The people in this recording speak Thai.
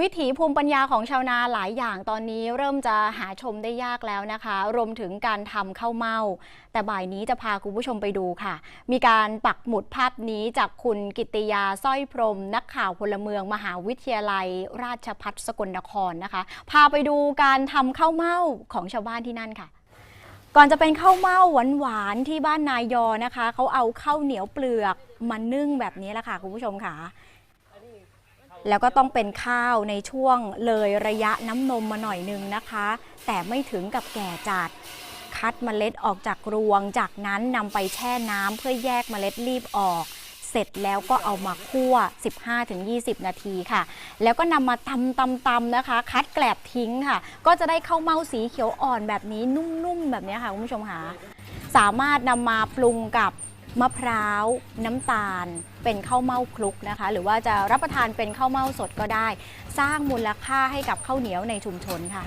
วิถีภูมิปัญญาของชาวนาหลายอย่างตอนนี้เริ่มจะหาชมได้ยากแล้วนะคะ รวมถึงการทำข้าวเม่า แต่บ่ายนี้จะพาคุณผู้ชมไปดูค่ะ มีการปักหมุดภาพนี้จากคุณกิติยาสร้อยพรม นักข่าวพลเมือง มหาวิทยาลัย ราชพัฒสกลนครนะคะ พาไปดูการทำข้าวเม่าของชาวบ้านที่นั่นค่ะก่อนจะเป็นข้าวเม่าหวานๆที่บ้านนายยอนะคะเขาเอาข้าวเหนียวเปลือกมานึ่งแบบนี้แหละค่ะคุณผู้ชมค่ะ แล้วก็ต้องเป็นข้าวในช่วงเลยระยะน้ำนมมาหน่อยนึงนะคะ แต่ไม่ถึงกับแก่จัด คัดเมล็ดออกจากรวง จากนั้นนำไปแช่น้ำเพื่อแยกเมล็ดรีบออก เสร็จแล้วก็เอามาคั่ว 15-20 นาทีค่ะ แล้วก็นำมาตำตำตำนะคะ คัดแกลบทิ้งค่ะ ก็จะได้ข้าวเม่าสีเขียวอ่อนแบบนี้นุ่มๆแบบนี้ค่ะคุณผู้ชมค่ะสามารถนำมาปรุงกับ มะพร้าวน้ำตาล เป็นข้าวเม่าคลุกนะคะ หรือว่าจะรับประทานเป็นข้าวเม่าสดก็ได้ สร้างมูลค่าให้กับข้าวเหนียวในชุมชนค่ะ